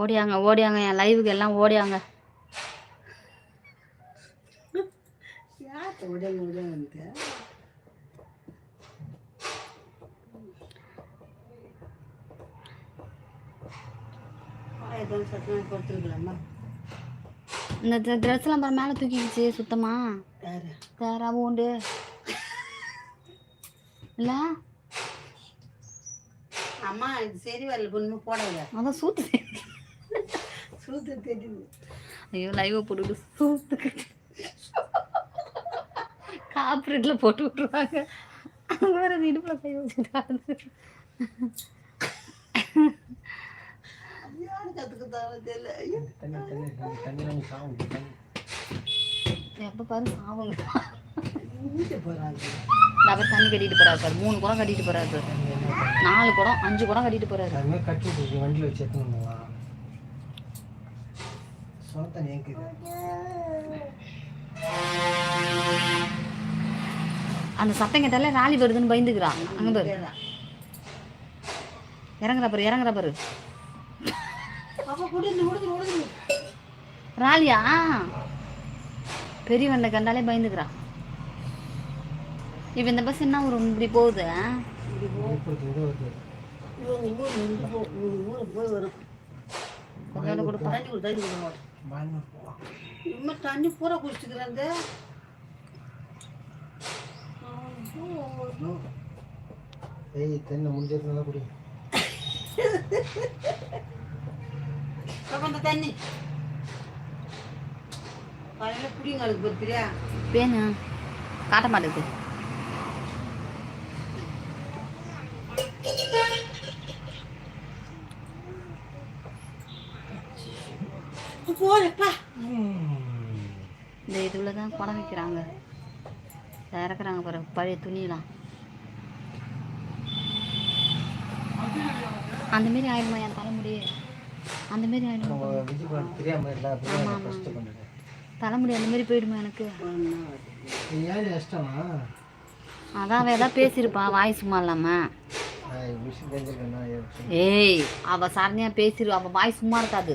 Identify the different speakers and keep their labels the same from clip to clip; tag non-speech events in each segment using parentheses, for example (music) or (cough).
Speaker 1: ஓடியாங்க ஓடியாங்க என் லைவுக்கு எல்லாம் ஓடியாங்க. இந்த ட்ரெஸ்லாம் பாரு மேலே தூக்கிக்கிச்சு சுத்தமா.
Speaker 2: யாரு?
Speaker 1: யாராவும் உண்டு. இல்ல?
Speaker 2: அம்மா இது சரி வரல பொண்ணு போடல.
Speaker 1: அதான் சூத்து
Speaker 2: சூத்து தெரியுது.
Speaker 1: ஐயோ லைவ் போட்டுட்டு சூத்துக்கு காப்பரேட்ல போட்டு விட்டுருவாங்க. அங்க வேற இடுப்புல கை
Speaker 3: தண்ணி
Speaker 1: எப்ப பாரு சாவுங்க.
Speaker 2: வீட்டு போகிறாங்க
Speaker 1: அவர் தண்ணி கட்டிட்டு போறாரு பாரு மூணு குடம் கட்டிட்டு போறாரு பாரு நாலு குடம் அஞ்சு குடம் கட்டிட்டு போறாரு.
Speaker 3: அதுமாதிரி கட்டி விட்டுருக்கு வண்டியில் வச்சு எடுத்துன்னு
Speaker 1: அந்த சத்தம் கேட்டாலே ராலி வருதுன்னு பயந்துக்கிறான் அங்க பாரு. இறங்குறா பாரு இறங்குறா பாரு. ராலியா? பெரிய வண்டை கண்டாலே பயந்துக்கிறான் இப்போ இந்த பஸ் என்ன ஒரு இப்படி போகுது
Speaker 2: தண்ணி தண்ணி தண்ணி பூரா குடிச்சுக்கிறேன்
Speaker 3: ஏய் தென்னை முடிஞ்சது நல்லா குடி
Speaker 2: அந்த தண்ணி காலையில் குடிங்க அதுக்கு பொறுப்பிரியா
Speaker 1: பேனு காட்ட மாட்டேங்குது.
Speaker 2: போறப்பா.
Speaker 1: இந்த இதுல தான் குடம் வைக்கிறாங்க. இறக்குறாங்க பாரு பழைய துணியெல்லாம். அந்த மாரி ஆயிடுமா என் தலைமுடி? அந்த மாரி ஆயிடுமா? தலைமுடி அந்த மாரி போயிடுமா எனக்கு? அதான் ஏதாவது பேசியிருப்பா வாய் சும்மா இல்லாம.
Speaker 3: விஷயம் தெரிஞ்சிருக்கேன்னா
Speaker 1: ஏய் அவ சரணியா பேசிரு அவ வாய் சும்மா இருக்காது.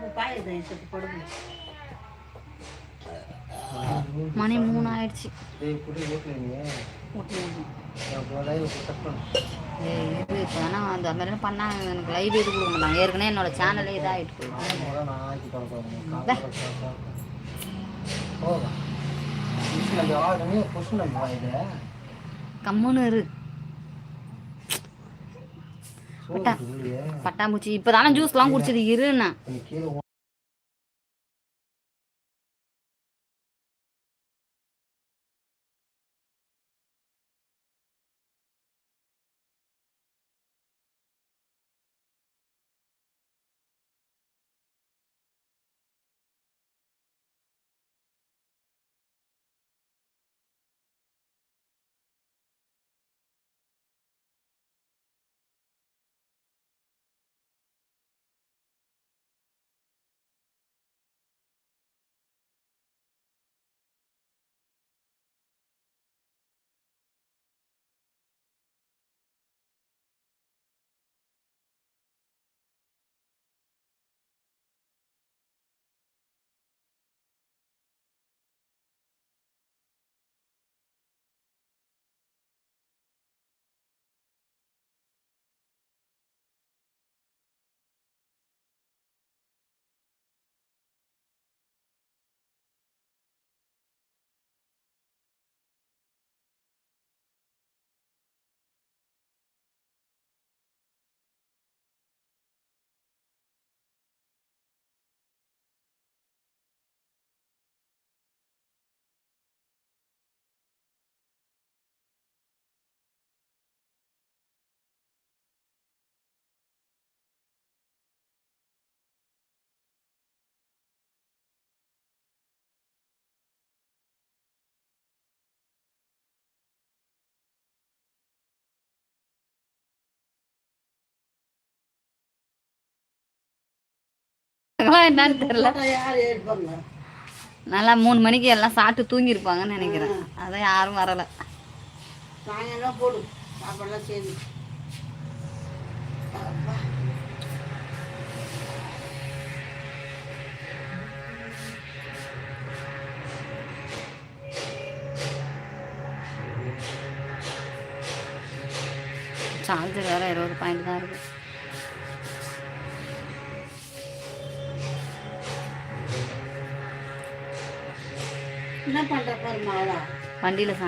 Speaker 3: ஏய்
Speaker 1: இது இப்போ வேணா அந்த மாதிரி பண்ணா எனக்கு லைவ் இது கொடுக்க மாட்டாங்க. ஏற்கனவே என்னோட சேனலே இதாகிட்டு போயிடும்
Speaker 3: முதல்ல நான் ஆக்கி பார்க்க போகலாம் புஷ் நம்ம ஆடுங்க புஷ் நம்ம இது
Speaker 1: கம்முன்னு இரு
Speaker 3: சோறு இல்லையே
Speaker 1: பட்டாம்பூச்சி இப்போ தானே ஜூஸ்லாம் குடிச்சது இருன்னு. இருக்காங்களா என்னன்னு தெரியல. நல்லா மூணு மணிக்கு எல்லாம் சாப்பிட்டு தூங்கியிருப்பாங்கன்னு நினைக்கிறேன். அதான் யாரும் வரலை. சார்ஜர் வேறு இருபது பாயிண்ட் தான் இருக்குது
Speaker 2: என்ன பண்ற பாரு
Speaker 1: வண்டியில்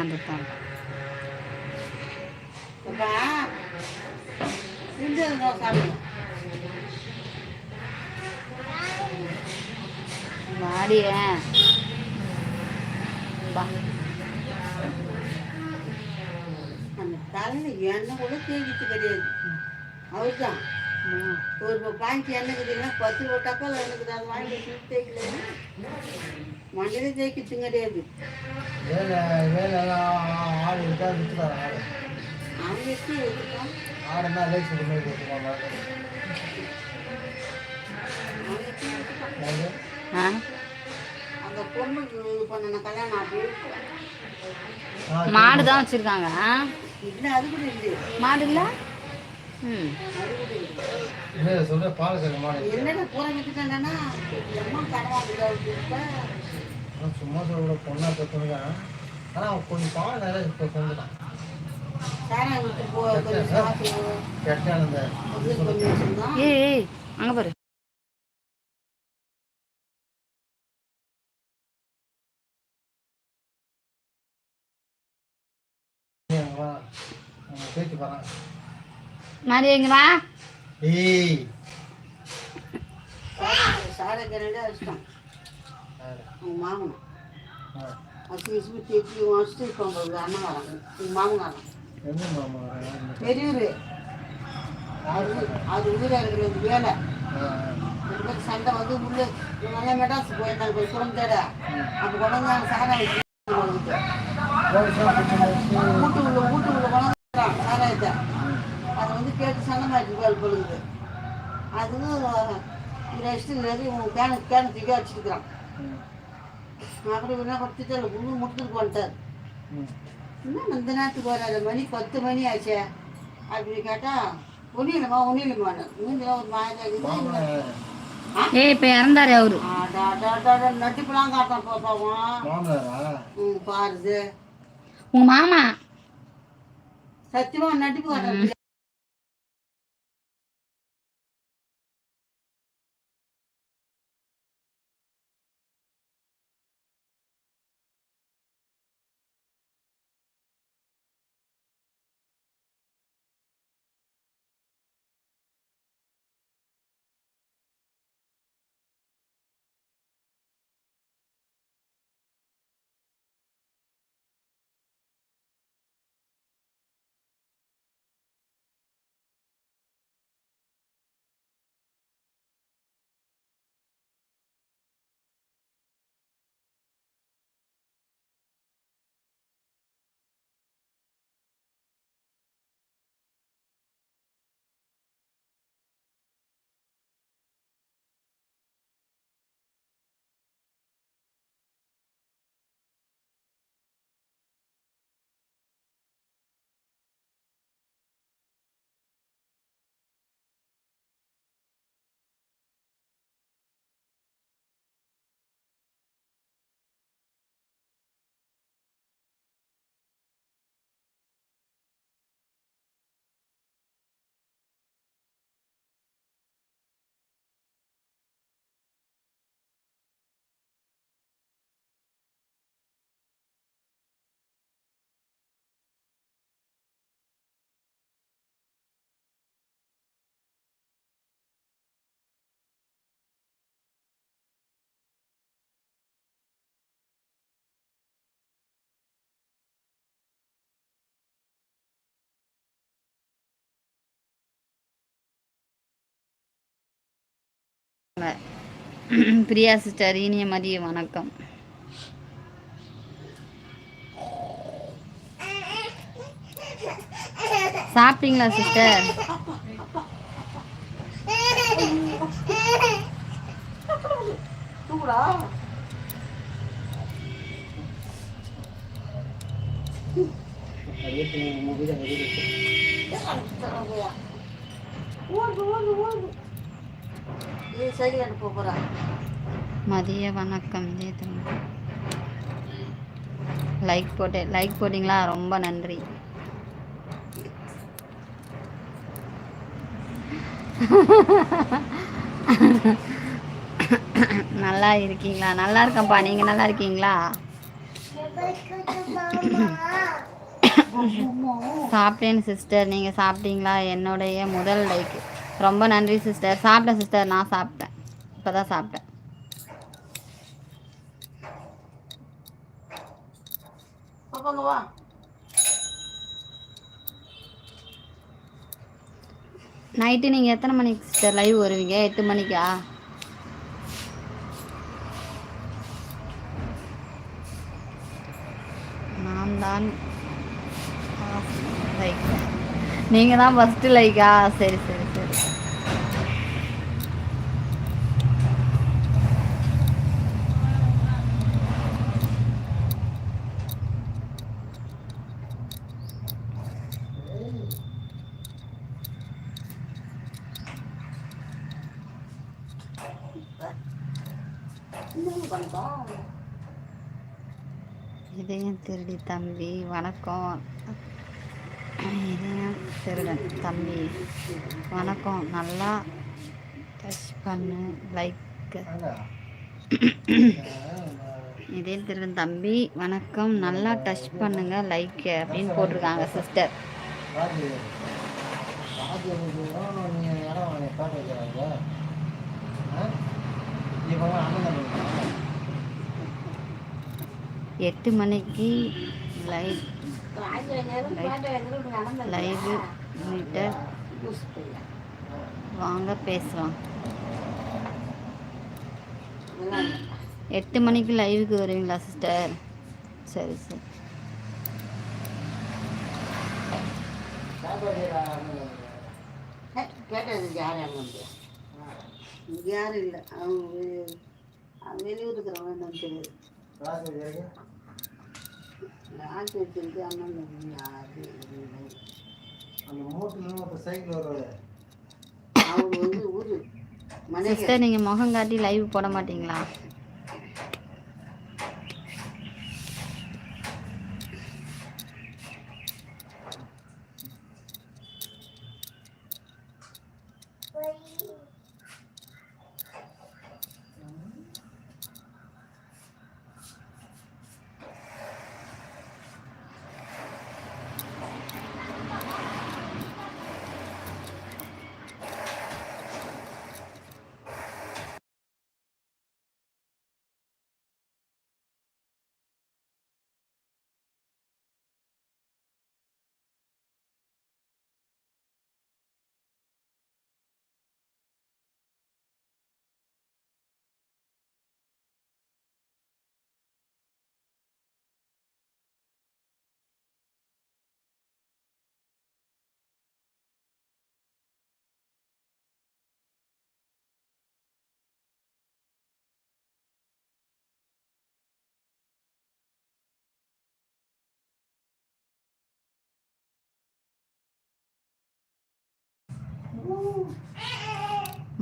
Speaker 2: செஞ்சு சாப்பிடுங்க
Speaker 1: வாடிய.
Speaker 2: அந்த தலையில் எண்ணெய் கூட தேங்கிட்டு கிடையாது. அவர் தான்
Speaker 1: ம்.
Speaker 2: ஒரு பாய்ச்சி எண்ணெய் குதிங்கன்னா பத்து ரூபா டப்பால் எனக்கு அதை வாங்கி வச்சு தேய்க்கல. மண்ணிலே தேய்க்கிட்டு கிடையாது அந்த பொண்ணுக்கு இது பண்ணன கல்யாணம் அப்படி
Speaker 3: ஆ,
Speaker 1: மாடு தான் வச்சுருக்காங்க.
Speaker 2: இல்லை? இல்லை
Speaker 3: சொல்ற? பாலக்கரை மாடு
Speaker 2: என்னடா பூரா கடவாங்க
Speaker 3: நான் சும்மா சொல்ல பொண்ணா ஆனால் அவன் கொஞ்சம் பால் நிறைய இப்போ
Speaker 2: சாரா விட்டு போ கொஞ்சம் வச்சிருந்தான்.
Speaker 1: ஏய் ஏய் அங்கே பாரு.
Speaker 3: பேச்சு போகிறான்
Speaker 1: இங்க வா
Speaker 3: ஏய்
Speaker 2: சாரை
Speaker 3: யாரு?
Speaker 2: அவங்க மாமனும்
Speaker 3: ஆ.
Speaker 2: அசி இருப்பாங்க ஒரு அண்ணன் வராங்க எங்கள் மாமனாரம்
Speaker 3: என்ன மாமா யாரு?
Speaker 2: பெரியவர். அது அது ஊரில் இருக்கிறது வேலை. சண்டை வந்து உள்ள நல்லா மெட்ராஸ் போயிருந்தாங்க போய் தேட. அப்போ கொண்டு வந்து சாரா வீட்டு உள்ள வீட்டு உள்ள கொண்டு வந்து சாராயத்தை அதை வந்து கேட்டு சண்டை மாட்டி போல் பொழுது அதுவும் வச்சுட்டு நிறைய கேனு கேனு தூக்கி வச்சுருக்கிறான்
Speaker 3: ம்,
Speaker 2: அப்புறம் என்ன கொடுத்துட்டு புண்ணு முட்டுக்கு வந்துட்டார். இன்னும் இந்த நேரத்துக்கு வராது மணி? பத்து மணி ஆச்சே? அப்படி கேட்டால் ஒன்றும் இல்லைம்மா ஒன்றும் இல்லைம்மா மூஞ்சில் ஒரு மாயதாக?
Speaker 1: ஏய் இப்போ இறந்தாரு அவரு.
Speaker 2: நட்டிப்புலாம் காட்டான் பாப்பாவும்
Speaker 3: மாமனாரா?
Speaker 2: ம் பாருது.
Speaker 1: உங்க மாமா.
Speaker 2: சத்தியமா நட்டிப்பு காட்டான் (clears throat)
Speaker 1: பிரியா சிஸ்டர் இனிய மதிய வணக்கம். சாப்பிட்டீங்களா சிஸ்டர்.
Speaker 2: ஓடு ஓடு ஓடு
Speaker 1: மதிய வணக்கம் இதே திரும்ப. லைக் போட்டு லைக் போட்டிங்களா? ரொம்ப நன்றி. நல்லா இருக்கீங்களா? நல்லா இருக்கேன்ப்பா. நீங்கள் நல்லா இருக்கீங்களா? (laughs) சாப்பிட்டேன் சிஸ்டர் நீங்கள் சாப்பிட்டீங்களா? என்னுடைய முதல் லைக் ரொம்ப நன்றி சிஸ்டர் சாப்பிட்டேன் சிஸ்டர் நான் சாப்பிட்டேன். இப்போ தான் சாப்பிட்டேன் நைட்டு நீங்கள் எத்தனை மணிக்கு சிஸ்டர் லைவ் வருவீங்க? எட்டு மணிக்கா? நான் தான் லைக் நீங்கள் தான் ஃபஸ்ட்டு லைக்கா சரி சரி சரி
Speaker 2: என்ன பண்ணுறா
Speaker 1: இதயம் திருடி தம்பி வணக்கம். இதயம் திருடன் தம்பி வணக்கம். நல்லா டச் பண்ணு லைக் இதயம் திருடன் தம்பி வணக்கம். நல்லா டச் பண்ணுங்க லைக் அப்படின்னு போட்டிருக்காங்க சிஸ்டர்
Speaker 3: ராஜு ராஜு உங்களுக்கு நீங்க இடம் வாங்க காட்டு வைக்கிறாங்க ஆ? இப்போ அண்ணன் தம்பி
Speaker 1: எட்டு மணிக்கு லைவ் லைவ் மீட்டர் வாங்க பேசலாம். எட்டு மணிக்கு லைவுக்கு வருவீங்களா சிஸ்டர் சரி சரி.
Speaker 2: கேட்டது யார் யாரும் இல்லை. அவங்க வெளியூருக்குறவங்க அவங்க வெளியூர் இருக்கிறவங்க தெரியாது. வச்சிருக்கு அண்ணன் யாரு இல்லை.
Speaker 3: அந்த மூட்டில் இப்போ சைக்கிள்
Speaker 2: வந்து ஊர்
Speaker 1: சிஸ்டர் நீங்கள் முகம் காட்டி லைவ் போட மாட்டீங்களா?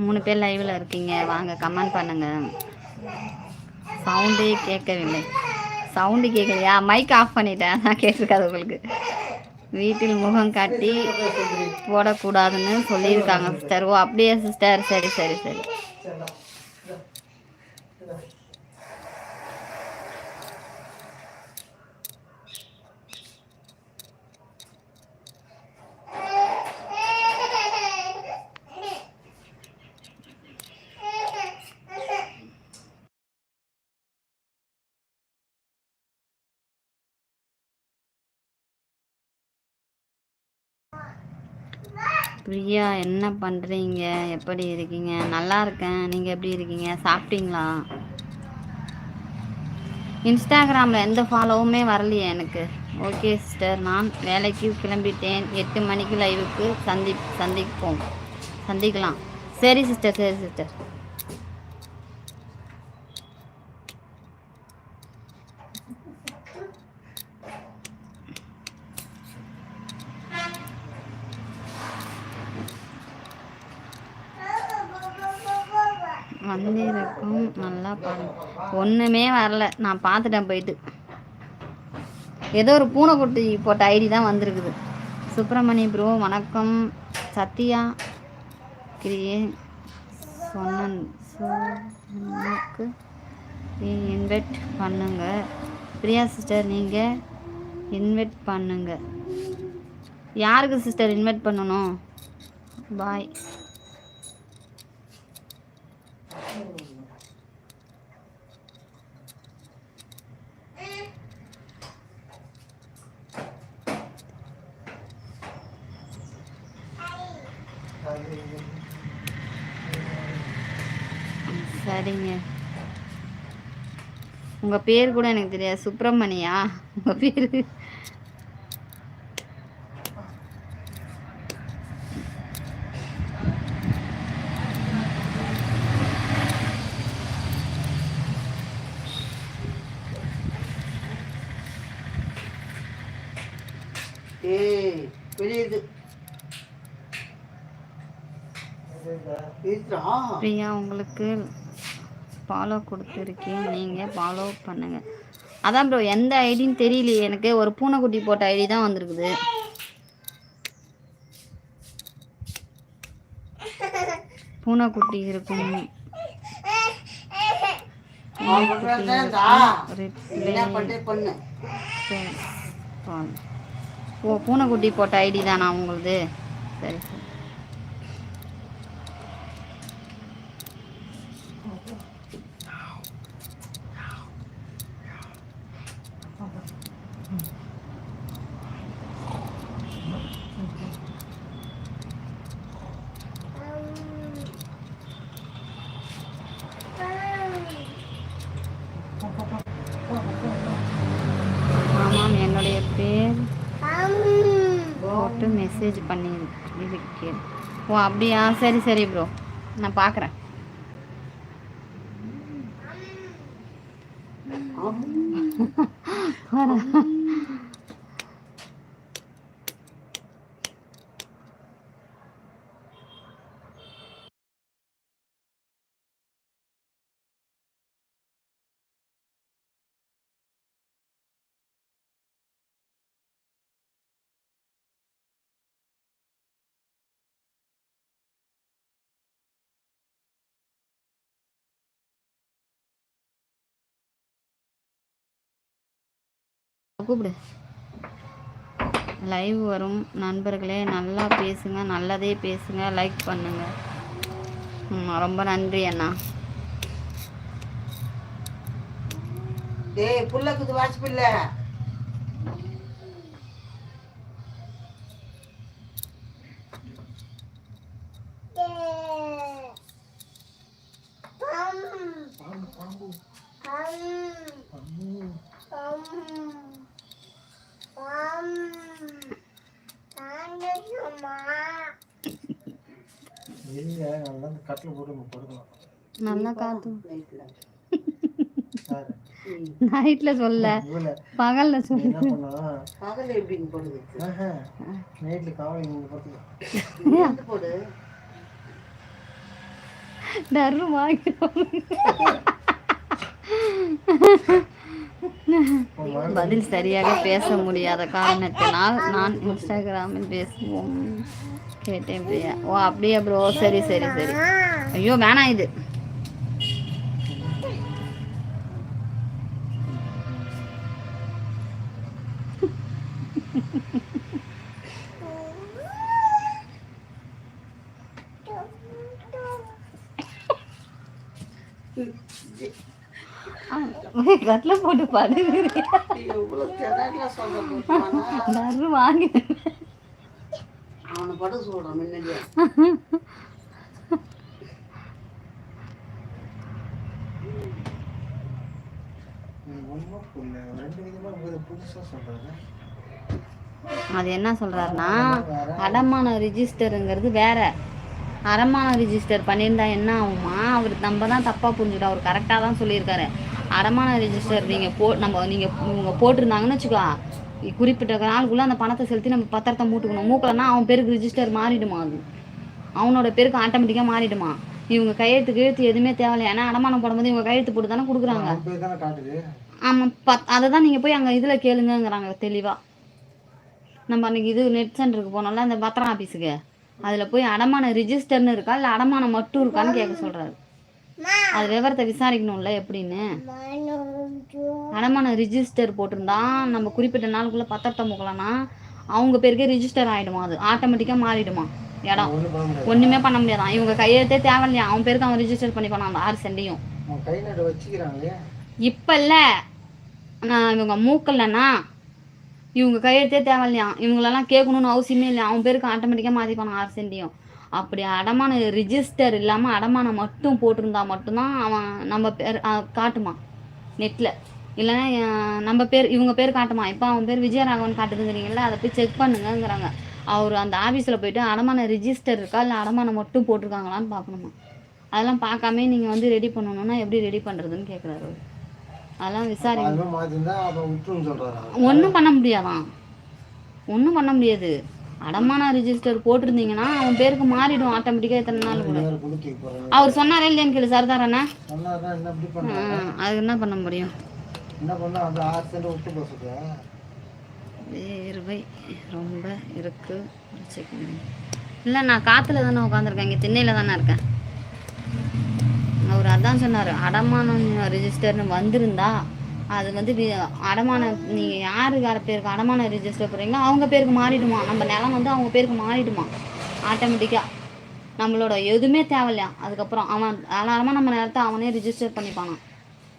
Speaker 1: மூணு பேர் லைவில் இருக்கீங்க. வாங்க கமெண்ட் பண்ணுங்க. சவுண்டே கேட்கவில்லை. சவுண்டு கேட்கலையா? மைக் ஆஃப் பண்ணிட்டேன். அதான் கேட்டிருக்காது உங்களுக்கு. வீட்டில் முகம் காட்டி போடக்கூடாதுன்னு சொல்லியிருக்காங்க சிஸ்டர் ஓ அப்படியே சிஸ்டர் சரி சரி சரி. பிரியா என்ன பண்ணுறீங்க எப்படி இருக்கீங்க? நல்லா இருக்கேன். நீங்கள் எப்படி இருக்கீங்க? சாப்பிட்டீங்களா? இன்ஸ்டாகிராமில் எந்த ஃபாலோவுமே வரலையே எனக்கு. ஓகே சிஸ்டர் நான் வேலைக்கு கிளம்பிட்டேன். எட்டு மணிக்கு லைவுக்கு சந்தி சந்திப்போம். சந்திக்கலாம். சரி சிஸ்டர் சரி சிஸ்டர் வந்திருக்கும். நல்லா பாருங்க ஒன்றுமே வரல. நான் பார்த்துட்டேன் போயிட்டு. ஏதோ ஒரு பூனைக்குட்டி போட்ட ஐடி தான் வந்திருக்குது. சுப்பிரமணி ப்ரோ வணக்கம். சத்யா கிரியே சொன்னன். சொன்னக்கு இன்வைட் பண்ணுங்க. பிரியா சிஸ்டர் நீங்கள் இன்வைட் பண்ணுங்க. யாருக்கு சிஸ்டர் இன்வைட் பண்ணணும்? பாய் சரிங்க. உங்கள் பேர் கூட எனக்கு தெரியாது. சுப்பிரமணியா? உங்கள் பேர்? பிரியா உங்களுக்கு ஃபாலோ கொடுத்துருக்கேன். நீங்கள் ஃபாலோ பண்ணுங்கள் அதான் ப்ரோ எந்த ஐடின்னு தெரியலையே. எனக்கு ஒரு பூனைக்குட்டி போட்ட ஐடி தான் வந்திருக்குது. பூனைக்குட்டி இருக்கும். பூனைக்குட்டி போட்ட ஐடி தானா உங்களுது? சரி சரி ஆமாம் என்னுடைய பேர் போட்டு மெசேஜ் பண்ணி இருக்கேன் ஓ அப்படியா? சரி சரி ப்ரோ நான் பார்க்குறேன் (laughs) கூப்பிடு. லைவ் வரும். நண்பர்களே நல்லா பேசுங்க. நல்லதே பேசுங்க. லைக் பண்ணுங்க. ரொம்ப நன்றி அண்ணா.
Speaker 2: ஏய் புள்ளக்குது வாட்ச் பிள்ளை
Speaker 3: இல்ல நல்லா அந்த கட்டில் போட்டு நம்ம படுக்கலாம்
Speaker 1: நல்லா காத்து
Speaker 2: நைட்ல
Speaker 1: நைட்ல சொல்ல. பகல்ல சொல்லு.
Speaker 3: என்ன பண்ணா
Speaker 2: பகல் எப்படிங்க போடுது
Speaker 3: நைட்டில் காவல்
Speaker 2: வந்து போடு?
Speaker 1: டர்ரு வாங்கிடும் பதில் சரியாக பேச முடியாத காரணத்தினால் நான் இன்ஸ்டாகிராமில் பேசுவோம். கேட்டேன் பிரியா. ஓ அப்படியா ப்ரோ சரி சரி சரி. ஐயோ வேணாம் இது. கட்டில் போட்டு டர்ரு வாங்கி
Speaker 2: அவனை பட சொல்கிறான் முன்னாடியே
Speaker 3: ஒன்றும் புரியல ரெண்டு விதமாக புதுசாக சொல்கிறாங்க
Speaker 1: அது என்ன சொல்றாருன்னா அடமான ரிஜிஸ்டருங்கிறது வேற. அடமான ரிஜிஸ்டர் பண்ணியிருந்தா என்ன ஆகுமா அவர் நம்ம தான் தப்பாக புரிஞ்சுட்டோம் அவர் கரெக்டாக தான் சொல்லியிருக்காரு. அடமான ரிஜிஸ்டர் நீங்கள் போ நம்ம நீங்கள் இவங்க போட்டிருந்தாங்கன்னு வச்சுக்கோ குறிப்பிட்ட நாளுக்குள்ளே அந்த பணத்தை செலுத்தி நம்ம பத்திரத்தை மூட்டுக்கணும். மூக்கலன்னா அவன் பேருக்கு ரிஜிஸ்டர் மாறிடுமா அது? அவனோட பேருக்கு ஆட்டோமேட்டிக்காக மாறிடுமா? இவங்க கையெழுத்து கையெழுத்து எதுவுமே தேவையில்ல. ஏன்னா அடமானம் போடும்போது இவங்க கையெழுத்து போட்டு தானே கொடுக்குறாங்க. ஆமாம் பத் அதை தான் நீங்கள் போய் அங்கே இதில் கேளுங்கங்கிறாங்க தெளிவாக நம்ம அன்றைக்கி இது நெட் சென்டருக்கு போனோம்ல அந்த பத்திரம் ஆஃபீஸுக்கு அதில் போய் அடமான ரிஜிஸ்டர்னு இருக்கா? இல்லை அடமானம் மட்டும் இருக்கான்னு கேட்க சொல்கிறாரு அது விவரத்தை விசாரிக்கணும்ல எப்படின்னு? அடமான ரிஜிஸ்டர் போட்டிருந்தா நம்ம குறிப்பிட்ட நாளுக்குள்ளே பத்திரத்தை முக்கலன்னா அவங்க பேருக்கே ரிஜிஸ்டர் ஆகிடுமா அது? ஆட்டோமேட்டிக்காக மாறிடுமா இடம்?
Speaker 3: ஒன்றும் பண்ண
Speaker 1: முடியாதான் இவங்க கையெழுத்தே தேவையில்லையா? அவன் பேருக்கு அவன் ரிஜிஸ்டர் பண்ணிப்பானா அந்த ஆறு சென்டையும் இப்போ இல்லை நான் இவங்க மூக்கல்லன்னா இவங்க கையெழுத்தே தேவையில்லையா? இவங்களெல்லாம் கேட்கணும்னு அவசியமே இல்லை அவன் பேருக்கு ஆட்டோமேட்டிக்காக மாற்றிப்பான ஆறு சென்டையும் அப்படி அடமான ரிஜிஸ்டர் இல்லாமல் அடமானம் மட்டும் போட்டிருந்தா மட்டும்தான் அவன் நம்ம பேர் காட்டுமா நெட்டில் இல்லைன்னா நம்ம பேர் இவங்க பேர் காட்டுமா இப்போ அவன் பேர் விஜயராகவன் காட்டுதுங்கிறீங்களா அதை போய் செக் பண்ணுங்கங்கிறாங்க. அவர் அந்த ஆஃபீஸில் போயிட்டு அடமான ரிஜிஸ்டர் இருக்கா இல்லை அடமானம் மட்டும் போட்டிருக்காங்களான்னு பார்க்கணுமா? அதெல்லாம் பார்க்காம நீங்கள் வந்து ரெடி பண்ணணும்னா எப்படி ரெடி பண்ணுறதுன்னு கேட்குறாரு. அதெல்லாம் விசாரி
Speaker 3: அது மாதிரி மாற்றிருந்தா அப்போ விட்டுருன்னு சொல்கிறாரு
Speaker 1: ஒன்றும் பண்ண முடியாதான். ஒன்றும் பண்ண முடியாது. அடமான ரிஜிஸ்டர் போட்டிருந்தீங்கன்னா அவன் பேருக்கு மாறிடும் ஆட்டோமேட்டிக்காக எத்தனை நாள் கூட. அவர் சொன்னாரே இல்லையான்னு கேளு சர்தாரண்ணா?
Speaker 3: சொன்னார்னா என்ன
Speaker 1: பண்ண முடியும்? வேர்வை ரொம்ப இருக்கு. இல்லை நான் காற்றுல தானே உட்காந்துருக்கேன் இங்கே திண்ணையில் தானே இருக்கேன். அவர் அதான் சொன்னார் அடமானம் ரிஜிஸ்டர்னு வந்திருந்தா அது வந்து வி- அடமான நீங்கள் யார் யார் பேருக்கு அடமான ரிஜிஸ்டர் போடுறீங்களோ அவங்க பேருக்கு மாறிடுமா. நம்ம நிலம் வந்து அவங்க பேருக்கு மாறிடுமா. ஆட்டோமேட்டிக்காக நம்மளோட எதுவுமே தேவையில்லையா? அதுக்கப்புறம் அவன் அலாரமாக நம்ம நேரத்தை அவனே ரிஜிஸ்டர் பண்ணிப்பானான்.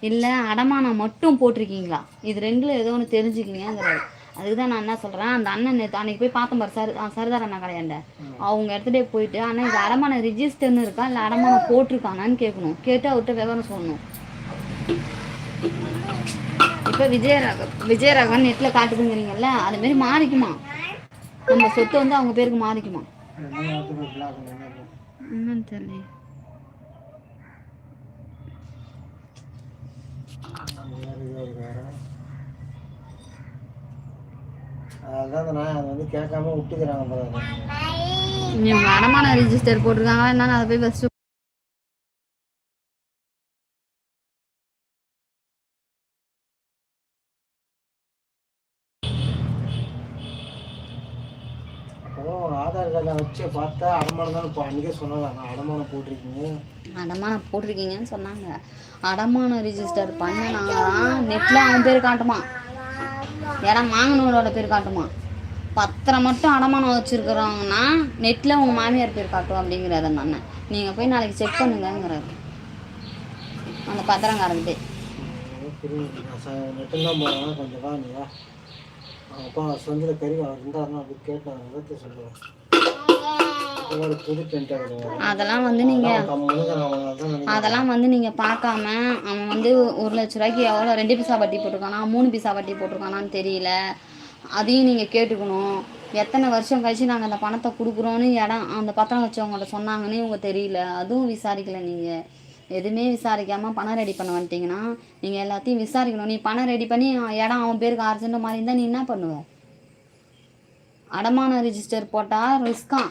Speaker 1: இல்லை அடமானம் மட்டும் போட்டிருக்கீங்களா? இது ரெண்டில் ஏதோ ஒன்று தெரிஞ்சுக்கிங்கங்கிறாரு அதுக்கு தான் நான் என்ன சொல்கிறேன் அந்த அண்ணன் நேற்று அன்னைக்கு போய் பார்த்தேன் பாரு சர் சரதார் அண்ணா கடையாண்ட அவங்க இடத்துட்டே போயிட்டு ஆனால் இது அடமான ரிஜிஸ்டர்னு இருக்கா? இல்லை அடமானம் போட்டிருக்கானான்னு கேட்கணும். கேட்டு அவர்கிட்ட விவரம் சொல்லணும். இப்போ விஜயராக விஜயராகவன் நெட்டில் காட்டுதுங்கிறீங்கல்ல அதுமாரி மாறிக்குமா நம்ம சொத்து வந்து அவங்க பேருக்கு மாறிக்குமா? என்னன்னு தெரியல
Speaker 3: அது. அதான் அதை வந்து கேட்காம விட்டுக்கிறாங்க போல அது.
Speaker 1: இவங்க அடமான ரிஜிஸ்டர் போட்டிருக்காங்களா என்னன்னு அதை போய் ஃபஸ்ட்டு
Speaker 3: அப்போ வச்சு பார்த்தா அடமானம் தான் இப்போ அன்றைக்கே சொன்னாங்க. நான் அடமானம் போட்டிருக்கீங்க.
Speaker 1: அடமானம் போட்டிருக்கீங்கன்னு சொன்னாங்க. அடமானம் ரிஜிஸ்டர் பண்ணனாதான் நெட்டில் அவன் பேர் காட்டுமா? இடம் வாங்கினவரோட பேர் காட்டுமா? பத்திரம் மட்டும் அடமானம் வச்சுருக்குறாங்கன்னா நெட்டில் உங்கள் மாமியார் பேர் காட்டும் அப்படிங்கிறாரு அந்த அண்ணன். நீங்கள் போய் நாளைக்கு செக் பண்ணுங்கங்கிறாரு. அந்த பத்திரங்காரங்கிட்டே
Speaker 3: கொஞ்சம் அப்பா சொந்த கறி அவர் இருந்தாருன்னா அப்படி கேட்டேன் சொல்லுவேன்
Speaker 1: அதெல்லாம் வந்து நீங்கள் அதெல்லாம் வந்து நீங்கள் பார்க்காம அவன் வந்து ஒரு லட்ச ரூபாய்க்கு எவ்வளோ ரெண்டு பைசா வட்டி போட்டிருக்கானா மூணு பைசா வட்டி போட்டிருக்கானான்னு தெரியல. அதையும் நீங்கள் கேட்டுக்கணும். எத்தனை வருஷம் கழிச்சு நாங்கள் அந்த பணத்தை கொடுக்குறோன்னு இடம் அந்த பத்திரம் வச்சவங்கள்ட்ட சொன்னாங்கன்னு இவங்க தெரியல. அதுவும் விசாரிக்கல நீங்கள் எதுவுமே விசாரிக்காமல் பணம் ரெடி பண்ண வந்துட்டீங்கன்னா நீங்கள் எல்லாத்தையும் விசாரிக்கணும். நீ பணம் ரெடி பண்ணி இடம் அவன் பேருக்கு ஆறு சென்ட் மாதிரி இருந்தால் நீ என்ன பண்ணுவ? அடமான ரிஜிஸ்டர் போட்டால் ரிஸ்கான்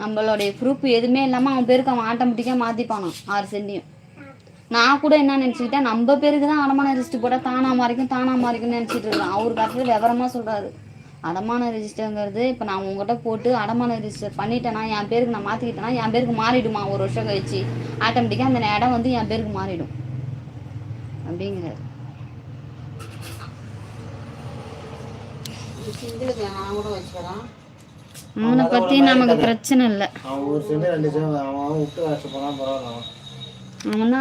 Speaker 1: நம்மளுடைய ப்ரூஃப் எதுவுமே இல்லாமல் அவன் பேருக்கு அவன் ஆட்டோமேட்டிக்காக மாற்றிப்பானான் ஆறு சென்டியும். நான் கூட என்ன நினச்சிக்கிட்டேன்? நம்ம பேருக்கு தான் அடமான ரிஜிஸ்டர் போட்டால் தானா மாறிக்கும் தானா மாறிக்கும்னு நினச்சிட்டு இருக்கேன் அவர் கட்டத்தில் விவரமாக சொல்கிறாரு அடமான ரிஜிஸ்டருங்கிறது இப்போ நான் உங்ககிட்ட போட்டு அடமான ரிஜிஸ்டர் பண்ணிட்டேன்னா என் பேருக்கு நான் மாற்றிக்கிட்டேன்னா என் பேருக்கு மாறிடுமா? ஒரு வருஷம் கழிச்சு. ஆட்டோமேட்டிக்காக அந்த இடம் வந்து என் பேருக்கு மாறிடும். அப்படிங்கிறாரு.
Speaker 2: சிங்கிளுக்கு நான் கூட வச்சுக்கிறேன்
Speaker 1: அவனை பற்றி நமக்கு பிரச்சனை இல்லை.
Speaker 3: அவன் ஒரு சென்ட் ரெண்டு சென்ட் அவன் விட்டு வச்சு போனால் பரவாயில்ல அவன்.
Speaker 1: அவன்